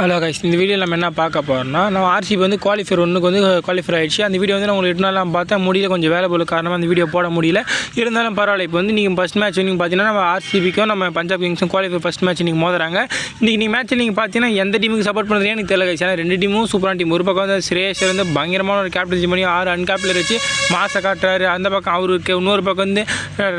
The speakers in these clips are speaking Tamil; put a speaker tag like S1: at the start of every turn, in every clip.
S1: ஹலோ கைஸ் இந்த வீடியோ நம்ம என்ன பார்க்க போகிறோம்னா நம்ம ஆர்சிபி வந்து குவாலிஃபயர் ஒன்றுக்கு வந்து uh, குவாலிஃபை ஆயிடுச்சு. அந்த வீடியோ வந்து நான் உங்களுக்கு எட்டு பார்த்தா முடியல கொஞ்சம் வேலை போல காரணமாக அந்த வீடியோ போட முடியல. இருந்தாலும் பரவாயில்ல. இப்போ வந்து நீங்கள் ஃபஸ்ட் மேட்ச் நீங்கள் பார்த்தீங்கன்னா நம்ம ஆர்சிபிக்கும் நம்ம பஞ்சாப் கிங்ஸும் குவாலிஃபை ஃபஸ்ட் மேட்ச் நீங்கள் மோதுறாங்க. இன்றைக்கி நீங்கள் மேட்ச் நீங்கள் பார்த்தீங்கன்னா எந்த டீமுக்கு சப்போர்ட் பண்ணுறதுனே எனக்கு தெரியல கைஸ் ஏன்னா ரெண்டு டீமும் சூப்பரான டீம் ஒரு பக்கம் வந்து ஸ்ரேஷர் வந்து பயங்கரமான ஒரு கேப்டன்சி பண்ணி ஆறு அன்கேப்டில் வச்சு மாசை காட்டுறாரு. அந்த பக்கம் அவருக்கு இன்னொரு பக்கம் வந்து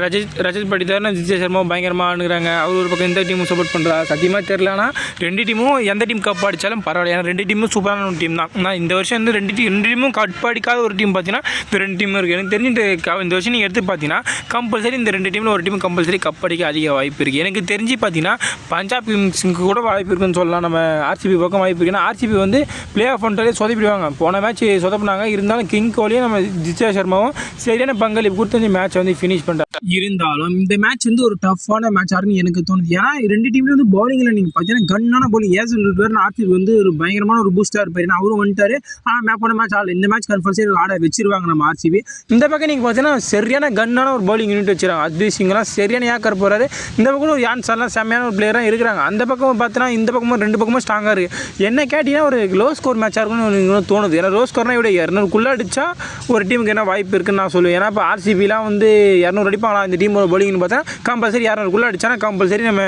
S1: ரஜத் ரஜத் படித்தார்னா ஜிஜே சர்மா பயங்கரமாக அணுகிறாங்க அவர் ஒரு பக்கம் எந்த டீமும் சப்போர்ட் பண்ணுறா சத்தியமாக தெரிலனா ரெண்டு டீமும் எந்த டீம் கப் அடித்தாலும் பரவாயில்ல. ஏன்னா ரெண்டு டீமும் சூப்பரான ஒரு டீம் தான். நான் இந்த வருஷம் வந்து ரெண்டு டீம் ரெண்டு டீமும் கப் அடிக்காத ஒரு டீம் பார்த்தீங்கன்னா இந்த ரெண்டு டீமும் இருக்குது எனக்கு தெரிஞ்சு இந்த இந்த வருஷம் நீங்கள் எடுத்து பார்த்தீங்கன்னா கம்பல்சரி இந்த ரெண்டு டீமில் ஒரு டீம் கம்பல்சரி கப் அடிக்க அதிக வாய்ப்பு இருக்குது எனக்கு தெரிஞ்சு பார்த்தீங்கன்னா பஞ்சாப் கிங்ஸுக்கு கூட வாய்ப்பு இருக்குன்னு சொல்லலாம். நம்ம ஆர்சிபி பக்கம் வாய்ப்பு இருக்குது ஆர்சிபி வந்து பிளே ஆஃப் பண்ணிட்டாலே சொதப்பிடுவாங்க. போன மேட்ச் சொதப்பினாங்க. இருந்தாலும் கிங் கோலியும் நம்ம ஜிச்சா சர்மாவும் சரியான பங்களிப்பு கொடுத்து இந்த மேட்ச் வந்து ஃபினிஷ் பண்ணுறாங்க இருந்தாலும் இந்த மேட்ச் வந்து ஒரு டஃப்பான மேட்ச் ஆகுன்னு எனக்கு தோணுது. ஏன்னா ரெண்டு டீம்லேயும் வந்து பவுலிங்கில் நீங்கள் பார்த்தீங்கன்னா கன்னான பவுலிங் ஏசல் இருக்காரு ஆர்சிபி வந்து ஒரு பயங்கரமான ஒரு பூஸ்டாக இருப்பார். ஏன்னா அவரும் வந்துட்டாரு. ஆனால் மேப் பண்ண மேட்ச் ஆள் இந்த மேட்ச் கன்ஃபல்சரி ஆட வச்சிருவாங்க நம்ம ஆர்சிபி இந்த பக்கம் நீங்கள் பார்த்தீங்கன்னா சரியான கன்னான ஒரு பவுலிங் யூனிட் வச்சிருக்காங்க. அத்வீத் சிங்லாம் சரியான ஏக்கர் போகிறாரு இந்த பக்கம் ஒரு யான் சார்லாம் செம்மையான ஒரு பிளேயராக இருக்கிறாங்க. அந்த பக்கம் பார்த்தீங்கன்னா இந்த பக்கமும் ரெண்டு பக்கமும் ஸ்ட்ராங்காக இருக்குது என்ன கேட்டிங்கன்னா ஒரு லோ ஸ்கோர் மேட்சாக இருக்கும்னு தோணுது. ஏன்னா லோ ஸ்கோர்னா இவ்வளோ இரநூறுக்குள்ளே அடித்தா ஒரு டீமுக்கு என்ன வாய்ப்பு இருக்குன்னு நான் சொல்லுவேன். ஏன்னா இப்போ ஆர்சிபிலாம் வந்து இரநூறு அடிப்பாங்களா? இந்த டீமோட பவுலிங்னு பார்த்தா கம்பல்சரி இரநூறுக்குள்ளே அடிச்சானா கம்பல்சரி நம்ம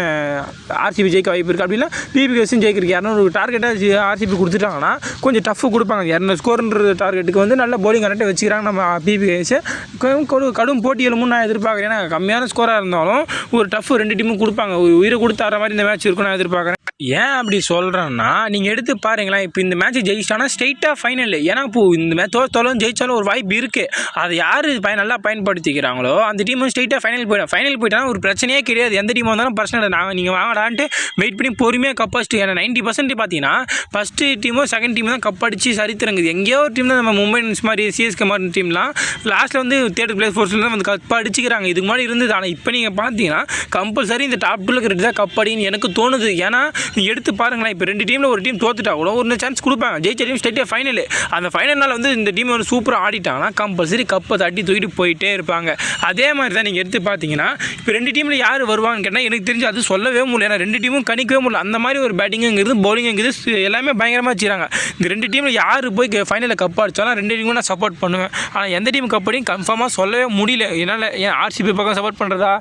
S1: ஆர்சிபி ஜெயிக்க வாய்ப்பு இருக்குது அப்படின்னா பிபிஎஸ்ஸும் ஜெயிக்கிறதுக்கு இரநூறு டார்கெட்டாக ஆர்சிபி கொடுத்துட்டாங்கன்னா கொஞ்சம் டஃப் கொடுப்பாங்க. இரநூறு ஸ்கோர்ன்ற டார்கெட்டுக்கு வந்து நல்ல போலிங் கரெக்டாக வச்சுக்கிறாங்க. நம்ம uh, பிபிஎஸ் கடும் போட்டிகளும் நான் எதிர்பார்க்குறேன். ஏன்னா கம்மியான ஸ்கோராக இருந்தாலும் ஒரு டஃப் ரெண்டு டீமும் கொடுப்பாங்க. உயிரை கொடுத்து மாதிரி இந்த மேட்ச் இருக்கும் நான் எதிர்பார்க்குறேன். ஏன் அப்படி சொல்கிறேன்னா நீங்கள் எடுத்து பாருங்களேன் இப்போ இந்த மேட்ச் ஜெயிச்சிட்டானா ஸ்ட்ரெயிட்டாக ஃபைனல் ஏன்னா இப்போ இந்த மேட்ச் தோத்தாலும் ஜெயிச்சாலும் ஒரு வாய்ப்பு இருக்குது அதை யார் பயன் நல்லா பயன்படுத்திக்கிறாங்களோ அந்த டீம் ஸ்ட்ரெயிட்டாக ஃபைனல் போயிடும். ஃபைனல் போயிட்டானா ஒரு பிரச்சனையே கிடையாது. எந்த டீம் வந்தாலும் பிரச்சனை இல்லை. நாங்கள் நீங்கள் வாங்கடான்ட்டு வெயிட் பண்ணி பொறுமையாக கப் அடிச்சுட்டு ஏன்னா நைன்ட்டி பர்சன்ட் பார்த்தீங்கன்னா ஃபஸ்ட்டு டீமோ செகண்ட் டீம் தான் கப் அடிச்சு சரித்திரங்குது எங்கேயோ ஒரு டீம் தான் நம்ம மும்பை இந்தியன்ஸ் மாதிரி சிஎஸ்கே மாதிரி டீம்லாம் லாஸ்ட்டில் வந்து தேர்ட் பிளேஸ் ஃபோர்ஸில் தான் வந்து கப் அடிச்சுக்கிறாங்க. இதுக்கு முன்னாடி இருந்தது. ஆனால் இப்போ நீங்கள் பார்த்தீங்கன்னா கம்பல்சரி இந்த டாப் டூவில் இருக்கிறது தான் கப் அடின்னு எனக்கு தோணுது. ஏன்னா நீ எடுத்து பாருங்களேன். இப்போ ரெண்டு டீமில் ஒரு டீம் தோத்துட்டா கூட ஒரு சான்ஸ் கொடுப்பாங்க. ஜெயிச்ச டீம் ஸ்டேட்டே ஃபைனல் அந்த ஃபைனல்னால் வந்து இந்த டீம் வந்து சூப்பராக ஆடிட்டாங்கன்னா கம்பல்சரி கப்பை தட்டி தூக்கிட்டு போயிட்டே இருப்பாங்க. அதே மாதிரி தான் நீங்கள் எடுத்து பார்த்தீங்கன்னா இப்போ ரெண்டு டீமில் யார் வருவாங்கன்னு கேட்டால் எனக்கு தெரிஞ்சு அது சொல்லவே முடியல. ஏன்னா ரெண்டு டீமும் கணிக்கவே முடியல. அந்த மாதிரி ஒரு பேட்டிங்குங்கிறது பவுலிங்குங்கிறது எல்லாமே பயங்கரமாக வச்சுக்கிறாங்க. இந்த ரெண்டு டீமில் யார் போய் ஃபைனலில் கப் அடித்தாலும் ரெண்டு டீமும் நான் சப்போர்ட் பண்ணுவேன். ஆனால் எந்த டீம் கப்படியும் கன்ஃபார்மாக சொல்லவே முடியல. என்னால் ஏன் ஆர்சிபி பக்கம் சப்போர்ட் பண்ணுறதா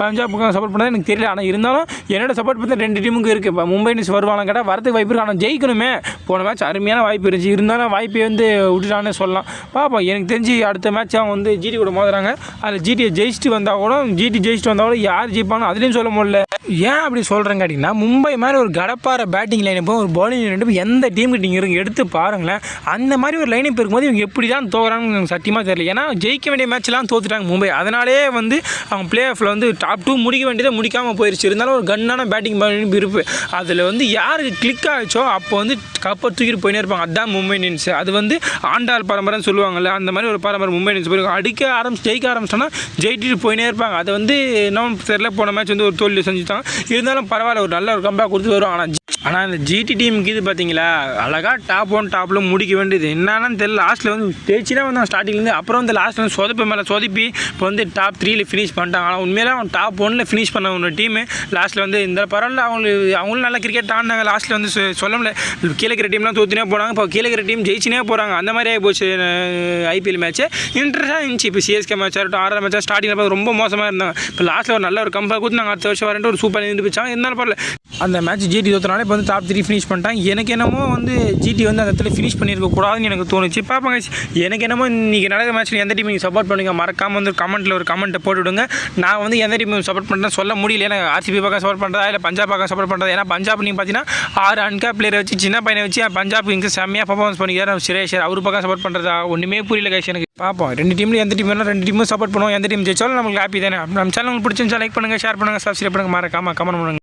S1: பஞ்சாப் பக்கம் சப்போர்ட் பண்ணுறதா எனக்கு தெரியல. ஆனால் இருந்தாலும் என்னோட சப்போர்ட் பண்ண ரெண்டு டீமுக்கு இருக்குது இப்போ மும்பை இண்டியன்ஸ் வருவாங்க கேட்டால் வரதுக்கு வாய்ப்பு இருக்குது ஆனால் ஜெயிக்கணுமே. போன மேட்ச் அருமையான வாய்ப்பு இருந்துச்சு. இருந்தாலும் வாய்ப்பை வந்து விட்டுட்டானே சொல்லலாம். பார்ப்போம் எனக்கு தெரிஞ்சு அடுத்த மேட்ச் அவங்க வந்து ஜிடி கூட மோதுறாங்க. அதில் ஜிடியை ஜெயிச்சுட்டு வந்தால் கூட ஜிடி ஜெயிச்சுட்டு வந்தால் கூட யார் ஜெயிப்பானோ அதுலேயும் சொல்ல முடியல. ஏன் அப்படி சொல்கிறேங்க அப்படின்னா மும்பை மாதிரி ஒரு கடப்பார பேட்டிங் லைனப்பும் ஒரு பவுலிங் லைனப்பும் எந்த டீமுக்கு நீங்கள் இருங்க எடுத்து பாருங்களேன். அந்த மாதிரி ஒரு லைனப் இருக்கும்போது இவங்க எப்படி தான் தோக்குறாங்கன்னு எனக்கு சத்தியமாக தெரியல. ஏன்னா ஜெயிக்க வேண்டிய மேட்ச்லாம் தோத்துட்டாங்க மும்பை. அதனாலே வந்து அவங்க பிளே ஆஃபில் வந்து டாப் டூ முடிக்க வேண்டியதை முடிக்காமல் போயிடுச்சு இருந்தாலும் ஒரு கன்னான பேட்டிங் பவுலிங் இருப்பு. அதில் வந்து யாருக்கு கிளிக் ஆகிச்சோ அப்போ வந்து கப்பை தூக்கிட்டு போயினே இருப்பாங்க. அதுதான் மும்பை இந்தியன்ஸ். அது வந்து ஆண்டாள் பரம்பரைன்னு சொல்லுவாங்கல்ல அந்த மாதிரி ஒரு பரம்பரை மும்பை இந்தியன்ஸ் போயிருக்கும் அடிக்க ஆரம்பிச்சு ஜெயிக்க ஆரம்பிச்சோன்னா ஜெயிட்டு போயினே இருப்பாங்க. அதை வந்து இன்னும் தெரியல போன மேட்ச் வந்து ஒரு தோல்வி செஞ்சுட்டாங்க இருந்தாலும் பரவாயில்ல ஒரு நல்ல ஒரு கம்பேக் கொடுத்து வரும் ஆனால் ஆனால் இந்த ஜிடி டீமுக்கு இது பார்த்தீங்களா அழகாக டாப் ஒன் டாப்பில் முடிக்க வேண்டியது. என்னன்னு தெரியல. லாஸ்ட்டில் வந்து தேய்ச்சினா வந்தான். ஸ்டார்டிங்லேருந்து அப்புறம் வந்து லாஸ்ட்டில் வந்து சொதப்பு மேலே சொதப்பி இப்போ வந்து டாப் த்ரீயில் ஃபினிஷ் பண்ணிட்டாங்க. ஆனால் உண்மையிலே அவன் டாப் ஒன்னில் ஃபினிஷ் பண்ண உன்னோட டீமு லாஸ்ட்டில் வந்து இந்த பரவாயில்ல அவங்களுக்கு அவங்களும் நல்லா கிரிக்கெட் ஆடினாங்க. லாஸ்ட்டில் வந்து சொல்ல முடியல. கீழே இருக்கிற டீம்லாம் தோத்துனே போனாங்க. இப்போ கீழே இருக்கிற டீம் ஜெயிச்சுனே போகிறாங்க அந்த மாதிரி ஆகி போச்சு ஐபிஎல் மேட்ச்சு இன்ட்ரெஸ்ட்டாக இருந்துச்சு. இப்போ சிஎஸ்கே மேட்ச் ஆகட்டும் ஆர்ஆர் மேட்சாக ஸ்டார்டிங்கில் பார்த்து ரொம்ப மோசமாக இருந்தாங்க. இப்போ லாஸ்ட்டில் ஒரு நல்ல ஒரு கம்பேக் கொடுத்து நாங்கள் அடுத்த வருஷம் வரேன்ட்டு ஒரு சூப்பர் இருந்து போச்சாங்க இருந்தாலும் பரவாயில்ல. அந்த மேட்ச் ஜிடி தோத்தனால இப்போ வந்து டாப் த்ரீ ஃபினிஷ் பண்ணிட்டாங்க எனக்கு என்னமோ வந்து ஜிடி வந்து அந்த இடத்துல ஃபினிஷ் பண்ணியிருக்க கூடாதுன்னு எனக்கு தோணுச்சு. பார்ப்பாங்க எனக்கு என்னமோ இன்றைக்கி நடக்கிற மேட்ச்சில் எந்த டீம் நீங்கள் சப்போர்ட் பண்ணுங்க. மறக்காமல் வந்து கமெண்ட்டில் ஒரு கமெண்ட்டை போட்டு விடுங்க. நான் வந்து எந்த டீம் சப்போர்ட் பண்ணுறேன் சொல்ல முடியல. ஏன்னா ஆர்சிபி பக்கம் சப்போர்ட் பண்ணுறதா இல்லை பஞ்சாப் பக்கம் சப்போர்ட் பண்ணுறதா ஏன்னா பஞ்சாப் நீங்கள் பார்த்தீங்கன்னா ஆறு அன்கேப் பிளேயரை வச்சு சின்ன பையனை வச்சு பஞ்சாப் இங்கே செம்மையாக பர்ஃபார்மன்ஸ் பண்ணிக்கிறார் சுரேஷர் அவர் பக்கம் சப்போர்ட் பண்ணுறதா ஒன்றுமே புரியல கைஸ் எனக்கு. பார்ப்போம் ரெண்டு டீமில் எந்த டீம் வேணும் ரெண்டு டீமும் சப்போர்ட் பண்ணுவோம். எந்த டீம் ஜெயிச்சாலும் நம்மளுக்கு ஹாப்பி தானே? நம்ம சேனல் உங்களுக்கு பிடிச்சிருந்தா லைக் பண்ணுங்கள் ஷேர் பண்ணுங்கள் சப்ஸ்கிரைப் பண்ணுங்கள் மறக்காமல் கமெண்ட் பண்ணுங்கள்